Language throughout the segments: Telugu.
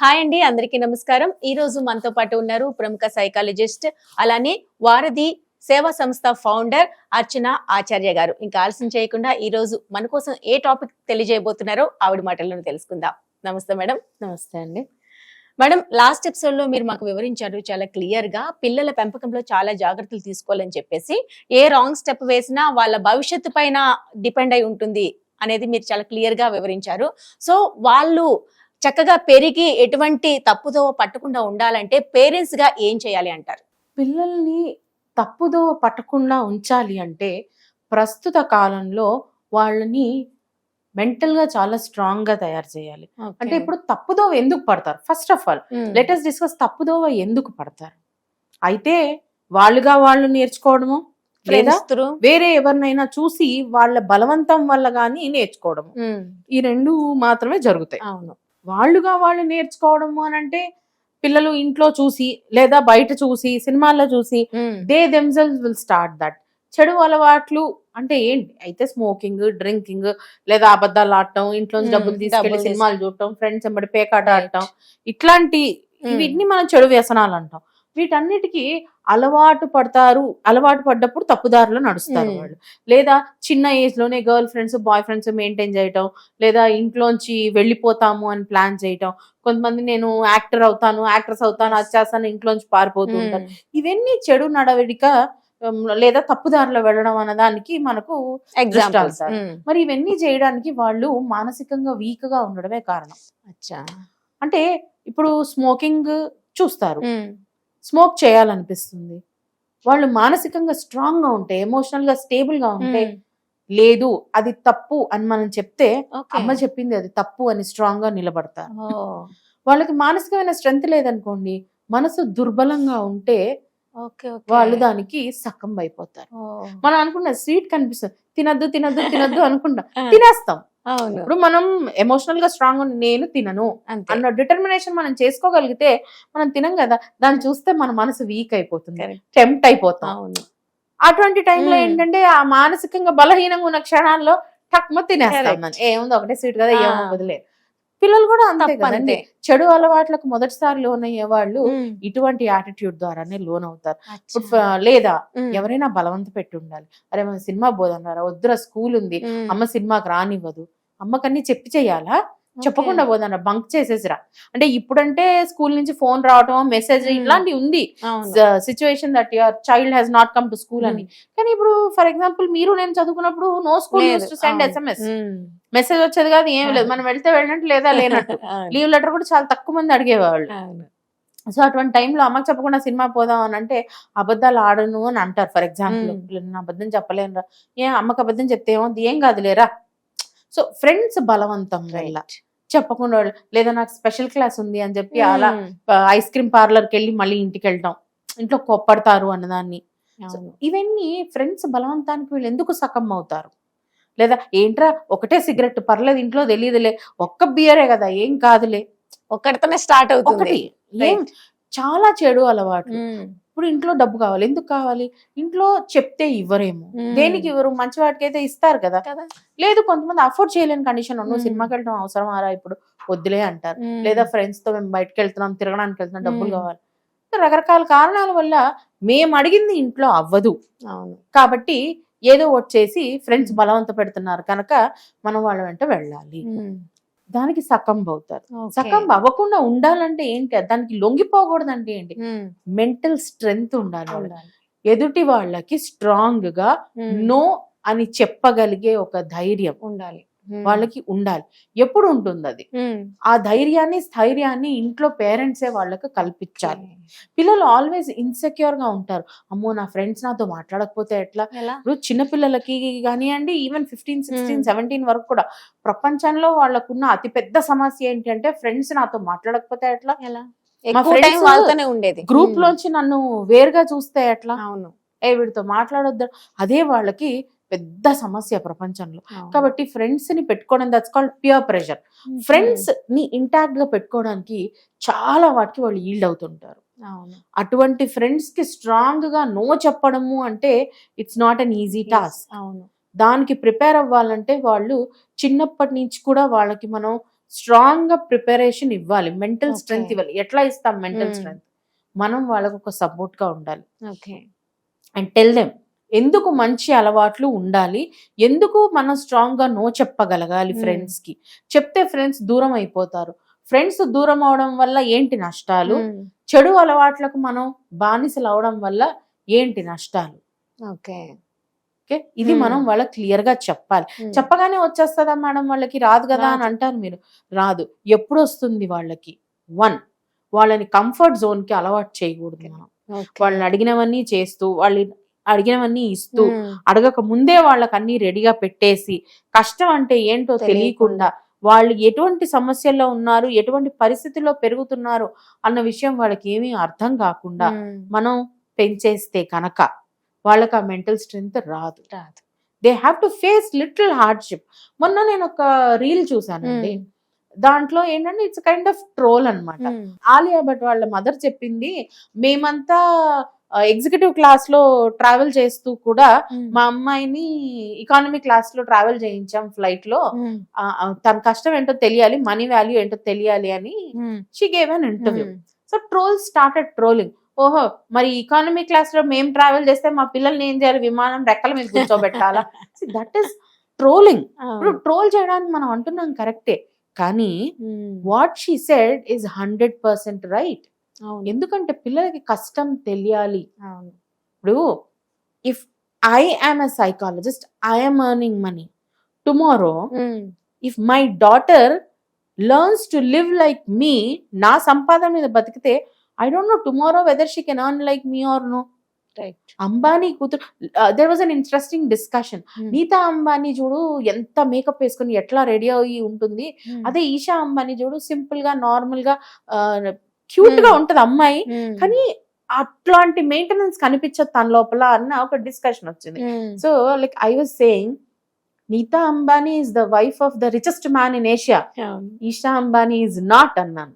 హాయ్ అండి అందరికీ నమస్కారం. ఈ రోజు మనతో పాటు ఉన్నారు ప్రముఖ సైకాలజిస్ట్ అలానే వారధి సేవా సంస్థ ఫౌండర్ అర్చన ఆచార్య గారు. ఇంకా ఆలస్యం చేయకుండా ఈ రోజు మన కోసం ఏ టాపిక్ తెలియజేయబోతున్నారో ఆవిడ మాటలను తెలుసుకుందాం. నమస్తే మేడం. నమస్తే అండి. మేడం లాస్ట్ ఎపిసోడ్లో మీరు మాకు వివరించారు చాలా క్లియర్గా పిల్లల పెంపకంలో చాలా జాగ్రత్తలు తీసుకోవాలని చెప్పేసి ఏ రాంగ్ స్టెప్ వేసినా వాళ్ళ భవిష్యత్తు పైన డిపెండ్ అయి ఉంటుంది అనేది మీరు చాలా క్లియర్గా వివరించారు. సో వాళ్ళు చక్కగా పెరిగి ఎటువంటి తప్పుదో పట్టకుండా ఉండాలంటే పేరెంట్స్గా ఏం చేయాలి అంటారు? పిల్లల్ని తప్పుదో పట్టకుండా ఉంచాలి అంటే ప్రస్తుత కాలంలో వాళ్ళని మెంటల్గా చాలా స్ట్రాంగ్గా తయారు చేయాలి. అంటే ఇప్పుడు తప్పుదోవ ఎందుకు పడతారు? First of all latest discuss తప్పుదోవ ఎందుకు పడతారు? అయితే వాళ్ళుగా వాళ్ళు నేర్చుకోవడము లేదా వేరే ఎవరినైనా చూసి వాళ్ళ బలవంతం వల్ల గానీ నేర్చుకోవడము ఈ రెండు మాత్రమే జరుగుతాయి. అవును. వాళ్ళుగా వాళ్ళు నేర్చుకోవడము అని అంటే పిల్లలు ఇంట్లో చూసి లేదా బయట చూసి సినిమాల్లో చూసి they themselves will start that చెడు అలవాట్లు అంటే ఏంటి? అయితే స్మోకింగ్ డ్రింకింగ్ లేదా అబద్ధాలు ఆడటం ఇంట్లో Hmm, డబ్బులు తీసుకెళ్ళి సినిమాలు చూడటం ఫ్రెండ్స్ ఎంబడి పేకాట ఆడటం ఇట్లాంటి Hmm. వీటిని మనం చెడు వ్యసనాలు అంటాం. వీటన్నిటికీ అలవాటు పడతారు అలవాటు పడ్డప్పుడు తప్పుదారిలో నడుస్తారు. వాళ్ళు. లేదా చిన్న ఏజ్లోనే girl friends boy friends maintain చేయటం లేదా ఇంట్లోంచి వెళ్ళిపోతాము అని ప్లాన్ చేయటం. కొంతమంది నేను యాక్టర్ అవుతాను యాక్ట్రెస్ అవుతాను అది చేస్తాను ఇంట్లోంచి పారిపోతూ ఉంటారు. ఇవన్నీ చెడు నడవడిక లేదా తప్పుదారిలో వెళ్ళడం అన్న దానికి మనకు ఎగ్జాంపుల్స్ దృష్టాంతాలు. మరి ఇవన్నీ చేయడానికి వాళ్ళు మానసికంగా వీక్గా ఉండడమే కారణం. అచ్చా. అంటే ఇప్పుడు స్మోకింగ్ చూస్తారు. స్మోక్ చేయాలనిపిస్తుంది. వాళ్ళు మానసికంగా స్ట్రాంగ్గా ఉంటే ఎమోషనల్గా స్టేబుల్గా ఉంటే లేదు అది తప్పు అని మనం చెప్తే అమ్మ చెప్పింది అది తప్పు అని స్ట్రాంగ్గా నిలబడతారు వాళ్ళకి మానసికమైన స్ట్రెంత్ లేదనుకోండి మనసు దుర్బలంగా ఉంటే వాళ్ళు దానికి సక్కం అయిపోతారు. మనం అనుకున్న స్వీట్ కనిపిస్తుంది తినద్దు తినద్దు తినద్దు అనుకుంటాం తినేస్తాం. ఇప్పుడు మనం ఎమోషనల్గా స్ట్రాంగ్ నేను తినను అన్న డిటర్మినేషన్ మనం చేసుకోగలిగితే మనం తినం కదా దాన్ని చూస్తే మన మనసు వీక్ అయిపోతుంది. టెంప్ట్ అయిపోతాం అవును అటువంటి టైంలో. ఏంటంటే ఆ మానసికంగా బలహీనంగా ఉన్న క్షణాల్లో టక్మ తినేస్తాం. ఏముంది ఒకటే స్వీట్ కదా ఏమో Ah. పిల్లలు కూడా అంతే చెడు అలవాట్లకు మొదటిసారి లోన్ అయ్యే వాళ్ళు. ఇటువంటి యాటిట్యూడ్ ద్వారానే లోన్ అవుతారు లేదా. ఎవరైనా బలవంత పెట్టి ఉండాలి అరే మన సినిమా పోదన్నారా వద్దురా స్కూల్ ఉంది. అమ్మ సినిమాకి రానివ్వదు అమ్మకన్నీ చెప్పి చెయ్యాలా. చెప్పకుండా పోదన్న బంక్ చేసేసిరా అంటే ఇప్పుడంటే స్కూల్ నుంచి ఫోన్ రావటం మెసేజ్. ఇట్లాంటివి ఉంది. Situation that your child has not come to school అని కానీ ఇప్పుడు ఫర్ ఎగ్జాంపుల్ మీరు నేను చదువుకున్నప్పుడు no school send. SMS. Message వచ్చేది కాదు ఏం లేదు. మనం వెళ్తే వెళ్ళినట్టు లేదా లేనట్టు. లీవ్ లెటర్ కూడా చాలా తక్కువ మంది అడిగేవాళ్ళు. సో అటువంటి టైంలో అమ్మకి చెప్పకుండా సినిమా పోదాం అని అంటే అబద్ధాలు ఆడను అని అంటారు ఫర్ ఎగ్జాంపుల్. నేను అబద్ధం చెప్పలేను రా ఏ అమ్మకి అబద్ధం చెప్తే ఏమవుతుంది ఏం కాదు లేరా సో ఫ్రెండ్స్ బలవంతం Right. చెప్పకుండా లేదా నాకు స్పెషల్ క్లాస్ ఉంది అని చెప్పి అలా. ఐస్ క్రీమ్ పార్లర్కి వెళ్ళి మళ్ళీ ఇంటికి వెళ్ళటం ఇంట్లో కొప్పడతారు అన్నదాన్ని. ఇవన్నీ ఫ్రెండ్స్ బలవంతానికి వీళ్ళు ఎందుకు సకం అవుతారు? లేదా ఏంట్రా ఒకటే సిగరెట్ పర్లేదు ఇంట్లో తెలియదులే ఒక్క బియరే కదా ఏం కాదులే. ఒక్కడితోనే స్టార్ట్ అవుతుంది. చాలా చెడు అలవాట్లు. ఉమ్. ఇప్పుడు ఇంట్లో డబ్బు కావాలి. ఎందుకు కావాలి? ఇంట్లో చెప్తే ఇవ్వరేమో. దేనికి ఇవ్వరు? మంచి వాటికి అయితే ఇస్తారు కదా. లేదు కొంతమంది అఫోర్డ్ చేయలేని కండిషన్ నువ్వు Hmm. సినిమాకి వెళ్ళడం అవసరం ఆరా ఇప్పుడు? వద్దులే అంటారు. లేదా ఫ్రెండ్స్తో మేము బయటకు వెళ్తున్నాం తిరగడానికి వెళ్తున్నాం డబ్బులు. కావాలి. రకరకాల కారణాల వల్ల మేము అడిగింది ఇంట్లో అవ్వదు. అవును. కాబట్టి ఏదో ఒకటి చేసి ఫ్రెండ్స్ బలవంత పెడుతున్నారు. కనుక మనం వాళ్ళ వెంట వెళ్ళాలి. దానికి సకం అవుతారు ఓకే. సకం అవ్వకుండా ఉండాలంటే ఏంటి దానికి లొంగిపోకూడదంటే ఏంటి. మెంటల్ స్ట్రెంగ్త్ ఉండాలి. ఎదుటి వాళ్ళకి స్ట్రాంగ్గా. నో అని చెప్పగలిగే ఒక ధైర్యం ఉండాలి. వాళ్ళకి ఉండాలి. ఎప్పుడు ఉంటుంది అది. ఆ ధైర్యాన్ని స్థైర్యాన్ని ఇంట్లో పేరెంట్సే వాళ్ళకి కల్పించాలి. పిల్లలు ఆల్వేస్ ఇన్సెక్యూర్గా ఉంటారు. అమ్మో నా ఫ్రెండ్స్ నాతో మాట్లాడకపోతే ఎట్లా? ఇప్పుడు చిన్న పిల్లలకి కానివ్వండి ఈవెన్ ఫిఫ్టీన్ సిక్స్టీన్. సెవెంటీన్ వరకు కూడా. ప్రపంచంలో వాళ్ళకున్న అతి పెద్ద సమస్య ఏంటంటే ఫ్రెండ్స్ నాతో మాట్లాడకపోతే ఎట్లా? వాళ్ళతోనే ఉండేది. గ్రూప్. లోంచి నన్ను వేరుగా చూస్తే ఎట్లా? అవును. ఏ వీడితో మాట్లాడొద్దు. అదే వాళ్ళకి పెద్ద సమస్య ప్రపంచంలో. కాబట్టి ఫ్రెండ్స్ని పెట్టుకోవడం దట్స్ కాల్డ్ పియర్ ప్రెషర్. ఫ్రెండ్స్ని ఇంటాక్ట్గా పెట్టుకోవడానికి చాలా వాటికి వాళ్ళు ఈల్డ్ అవుతుంటారు అటువంటి ఫ్రెండ్స్కి స్ట్రాంగ్గా నో చెప్పడము అంటే it's not an easy task అవును. దానికి ప్రిపేర్ అవ్వాలంటే వాళ్ళు చిన్నప్పటి నుంచి కూడా వాళ్ళకి మనం స్ట్రాంగ్గా ప్రిపరేషన్ ఇవ్వాలి. మెంటల్. స్ట్రెంగ్త్ ఇవ్వాలి. ఎట్లా ఇస్తాం మెంటల్. స్ట్రెంగ్త్ మనం వాళ్ళకు ఒక సపోర్ట్గా ఉండాలి. ఓకే అండ్ టెల్ దెమ్ ఎందుకు మంచి అలవాట్లు ఉండాలి? ఎందుకు మనం స్ట్రాంగ్గా నో చెప్పగలగాలి Hmm. ఫ్రెండ్స్కి చెప్తే ఫ్రెండ్స్ దూరం అయిపోతారు. ఫ్రెండ్స్ దూరం అవడం వల్ల ఏంటి నష్టాలు? చెడు అలవాట్లకు మనం బానిసలు అవడం వల్ల ఏంటి నష్టాలు? ఓకే. ఓకే? ఇది. మనం వాళ్ళకి క్లియర్గా చెప్పాలి చెప్పగానే వచ్చేస్తుందా మేడం వాళ్ళకి? రాదు కదా అని. అంటారు మీరు? రాదు. ఎప్పుడు వస్తుంది వాళ్ళకి? వన్ వాళ్ళని కంఫర్ట్ జోన్కి అలవాటు చేయకూడదు మనం. వాళ్ళని అడిగినవన్నీ చేస్తూ వాళ్ళు అడిగినవన్నీ ఇస్తూ అడగక ముందే వాళ్ళకి అన్ని రెడీగా పెట్టేసి కష్టం అంటే ఏంటో తెలియకుండా. వాళ్ళు ఎటువంటి సమస్యల్లో ఉన్నారు ఎటువంటి పరిస్థితుల్లో పెరుగుతున్నారు అన్న విషయం వాళ్ళకి ఏమీ అర్థం కాకుండా మనం పెంచేస్తే కనుక వాళ్ళకి ఆ మెంటల్ స్ట్రెంగ్త్ రాదు. రాదు. They have to face little hardship మొన్న నేను ఒక రీల్ చూసానండి దాంట్లో ఏంటంటే ఇట్స్ కైండ్ ఆఫ్ ట్రోల్ అన్నమాట. ఆలియా భట్ వాళ్ళ మదర్ చెప్పింది మేమంతా ఎగ్జిక్యూటివ్ క్లాస్లో ట్రావెల్ చేస్తూ కూడా మా అమ్మాయిని ఎకానమీ క్లాస్లో ట్రావెల్ చేయించాం ఫ్లైట్లో. తన కష్టం ఏంటో తెలియాలి మనీ వాల్యూ ఏంటో తెలియాలి అని she gave an interview so troll started trolling ఓహో మరి ఎకానమీ క్లాస్లో మేము ట్రావెల్ చేస్తే మా పిల్లల్ని ఏం చేయాలి? విమానం రెక్కల మీద కూర్చోబెట్టాలా? దట్ ఈస్ ట్రోలింగ్ ఇప్పుడు ట్రోల్ చేయడానికి మనం అంటున్నాం కరెక్టే కానీ what she said is hundred percent right ఎందుకంటే పిల్లలకి కష్టం తెలియాలి. ఇప్పుడు if I am a psychologist I'm earning money tomorrow if my daughter learns to live like me నా సంపాదన మీద బతికితే I don't know tomorrow whether she can earn like me or no right Ambani కూతురు there was an interesting discussion Nita Ambani చూడు ఎంత మేకప్ వేసుకుని ఎట్లా రెడీ అయ్యి ఉంటుంది. అదే ఈషా అంబానీ చూడు సింపుల్గా నార్మల్గా క్యూట్గా. ఉంటది అమ్మాయి. కానీ అట్లాంటి మెయింటెనెన్స్ కనిపించదు తన లోపల అన్న ఒక డిస్కషన్ వచ్చింది. So like I was saying Nita Ambani is the wife of the richest man in Asia Isha Ambani is not అన్నాను.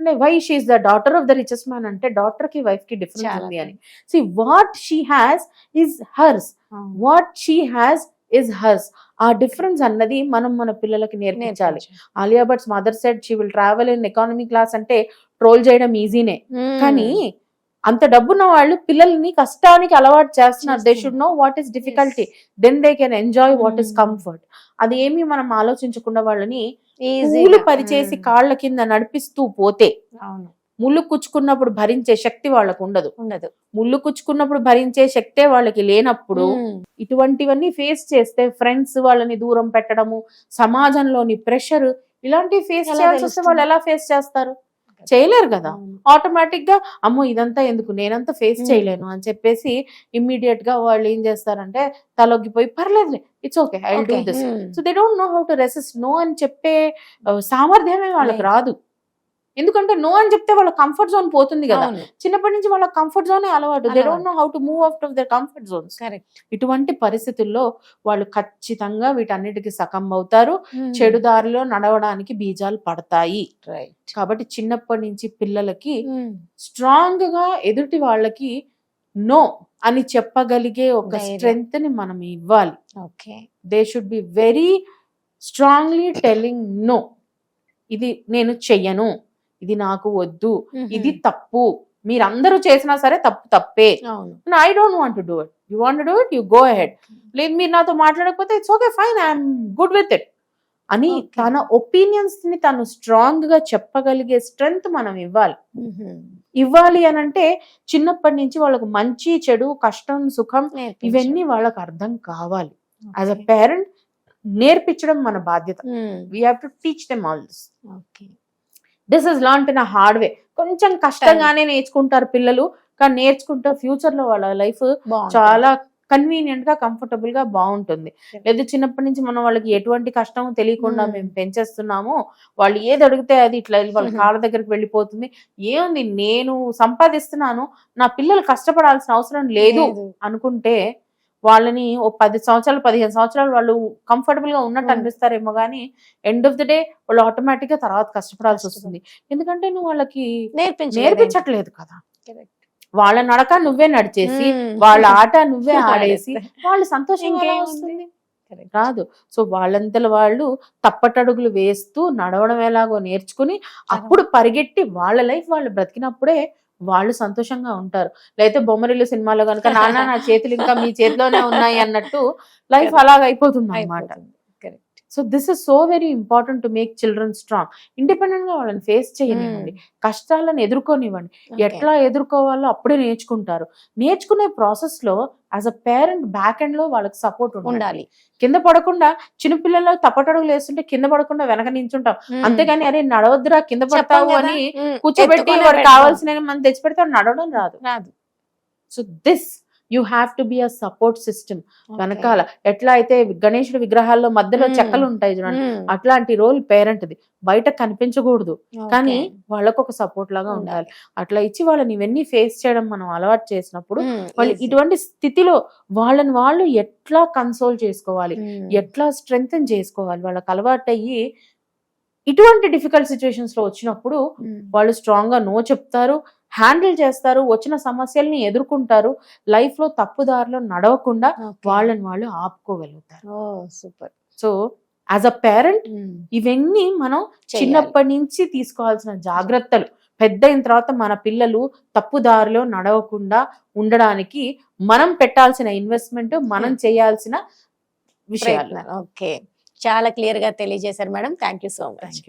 అంటే why she the daughter of the richest man అంటే డాటర్కి వైఫ్కి డిఫరెన్స్ ఉంది అని. See what she has is hers. What she has is hers ఆ డిఫరెన్స్ అన్నది మనం మన పిల్లలకి నేర్పించాలి. Alia Bhatt's mother said she will travel in economy class అంటే ట్రోల్ చేయడం ఈజీనే. కానీ అంత డబ్బున్న వాళ్ళు పిల్లల్ని కష్టానికి అలవాటు చేస్తున్నారు they. Should know what is difficulty then they can enjoy what is. Comfort అది ఏమి మనం ఆలోచించకుండా వాళ్ళని గా. పరిచేసి. కాళ్ళ కింద నడిపిస్తూ పోతే ముళ్ళు కుచ్చుకున్నప్పుడు భరించే శక్తి వాళ్ళకు ఉండదు ఉండదు ముళ్ళు కుచ్చుకున్నప్పుడు భరించే శక్తే వాళ్ళకి లేనప్పుడు. ఇటువంటివన్నీ ఫేస్ చేస్తే ఫ్రెండ్స్ వాళ్ళని దూరం పెట్టడము సమాజంలోని ప్రెషర్ ఇలాంటివి ఫేస్ చేయాల్సి వస్తే? వాళ్ళు ఎలా ఫేస్ చేస్తారు చేయలేరు కదా. ఆటోమేటిక్గా అమ్మో ఇదంతా ఎందుకు నేనంతా ఫేస్. చేయలేను అని చెప్పేసి ఇమ్మీడియట్గా వాళ్ళు ఏం చేస్తారంటే తలొగ్గిపోయి పర్లేదు it's okay I do. This. So they don't know how to resist no అని చెప్పే సామర్థ్యమే వాళ్ళకి. రాదు ఎందుకంటే నో అని చెప్తే వాళ్ళ కంఫర్ట్ జోన్ పోతుంది కదా. చిన్నప్పటి నుంచి వాళ్ళ కంఫర్ట్ జోనే అలవాటు. They. Don't know how to move out of their comfort zones correct ఇటువంటి పరిస్థితుల్లో వాళ్ళు ఖచ్చితంగా వీటన్నిటికి సకం అవుతారు. చెడు దారిలో నడవడానికి బీజాలు పడతాయి. రైట్ కాబట్టి చిన్నప్పటి నుంచి పిల్లలకి స్ట్రాంగ్గా ఎదుటి వాళ్ళకి నో అని చెప్పగలిగే ఒక. స్ట్రెంగ్త్ని మనం ఇవ్వాలి. Okay they should be very strongly telling no ఇది నేను చెయ్యను. ఇది నాకు వద్దు ఇది తప్పు మీరందరూ చేసినా సరే తప్పు తప్పే. I don't want to do it you want do it you go ahead లేదు మీరు నాతో మాట్లాడకపోతే it's okay fine I'm good with it అని. తన ఒపీనియన్స్ని తను స్ట్రాంగ్గా చెప్పగలిగే స్ట్రెంగ్త్ మనం ఇవ్వాలి. ఇవ్వాలి అని అంటే చిన్నప్పటి నుంచి వాళ్ళకు మంచి చెడు కష్టం సుఖం ఇవన్నీ వాళ్ళకి అర్థం కావాలి. యాజ్ అ పేరెంట్ నేర్పించడం మన బాధ్యత. We have to teach them all this okay this is learnt in hard way కొంచెం కష్టంగానే నేర్చుకుంటారు పిల్లలు కానీ నేర్చుకుంటే ఫ్యూచర్లో వాళ్ళ లైఫ్ చాలా కన్వీనియంట్గా కంఫర్టబుల్గా బాగుంటుంది. లేదు చిన్నప్పటి నుంచి మనం వాళ్ళకి ఎటువంటి కష్టం తెలియకుండా Hmm. మేము పెంచేస్తున్నాము వాళ్ళు ఏది అడిగితే అది ఇట్లా వాళ్ళ Mhm. కాళ్ళ దగ్గరికి వెళ్ళిపోతుంది. ఏముంది నేను సంపాదిస్తున్నాను నా పిల్లలు కష్టపడాల్సిన అవసరం లేదు. అనుకుంటే వాళ్ళని ఓ పది సంవత్సరాలు పదిహేను సంవత్సరాలు వాళ్ళు కంఫర్టబుల్గా ఉన్నట్టు Hmm. అనిపిస్తారేమో కానీ ఎండ్ ఆఫ్ ద డే వాళ్ళు ఆటోమేటిక్గా తర్వాత కష్టపడాల్సి వస్తుంది ఎందుకంటే నువ్వు వాళ్ళకి నేర్పించలేదు నేర్పించట్లేదు కదా. వాళ్ళ నడక నువ్వే నడిచేసి Hmm. వాళ్ళ ఆట నువ్వే ఆడేసి. వాళ్ళు సంతోషంగా? వస్తుంది. రాదు సో వాళ్ళంతల వాళ్ళు తప్పటడుగులు వేస్తూ నడవడం ఎలాగో నేర్చుకుని అప్పుడు పరిగెట్టి వాళ్ళ లైఫ్ వాళ్ళు బ్రతికినప్పుడే వాళ్ళు సంతోషంగా ఉంటారు. లేకపోతే బొమ్మరిల్లు సినిమాలో కనుక నాన్న నా చేతులు ఇంకా మీ చేతిలోనే ఉన్నాయి అన్నట్టు లైఫ్ అలాగ అయిపోతుంది. అనమాట. So this is so very important to make children strong ఇండిపెండెంట్గా వాళ్ళని ఫేస్ చేయనివ్వండి. కష్టాలను ఎదుర్కొనివ్వండి. ఎట్లా ఎదుర్కోవాలో అప్పుడే నేర్చుకుంటారు. నేర్చుకునే ప్రాసెస్లో యాజ్ అ పేరెంట్ బ్యాక్ ఎండ్లో వాళ్ళకి సపోర్ట్ ఉండాలి. కింద పడకుండా చిన్నపిల్లలు తప్పటడుగులు వేస్తుంటే కింద పడకుండా వెనక నించుంటాం. అంతేగాని అరే నడవద్దురా కింద పడతావు. అని ఉమ్, కూర్చోబెట్టి వాడు. కావాల్సిన మనం తెచ్చి పెడితే వాడు నడవడం రాదు. రాదు. So this you have to be a support system. వెనకాల ఎట్లా అయితే గణేశుడి విగ్రహాల్లో మధ్యలో. చెక్కలు ఉంటాయి చూడండి. అట్లాంటి రోల్ పేరెంట్ది. బయట కనిపించకూడదు. కానీ. వాళ్ళకు ఒక సపోర్ట్ లాగా ఉండాలి. అట్లా ఇచ్చి వాళ్ళని ఇవన్నీ ఫేస్ చేయడం మనం అలవాటు చేసినప్పుడు వాళ్ళు. ఇటువంటి స్థితిలో వాళ్ళని వాళ్ళు ఎట్లా కన్సోల్ చేసుకోవాలి? ఎట్లా స్ట్రెంగ్తన్ చేసుకోవాలి? వాళ్ళకి అలవాటు అయ్యి ఇటువంటి డిఫికల్ట్ సిచ్యువేషన్స్లో వచ్చినప్పుడు వాళ్ళు స్ట్రాంగ్గా నో చెప్తారు. హ్యాండిల్ చేస్తారు వచ్చిన సమస్యల్ని ఎదుర్కొంటారు లైఫ్లో తప్పుదారిలో నడవకుండా. వాళ్ళని వాళ్ళు ఆపుకోగలుగుతారు. Super. So as a parent ఇవన్నీ మనం చిన్నప్పటి నుంచి తీసుకోవాల్సిన జాగ్రత్తలు. పెద్ద అయిన తర్వాత మన పిల్లలు తప్పుదారిలో నడవకుండా ఉండడానికి మనం పెట్టాల్సిన ఇన్వెస్ట్మెంట్ మనం చేయాల్సిన విషయాలు. ఓకే. చాలా క్లియర్గా తెలియజేశారు madam. Thank you so much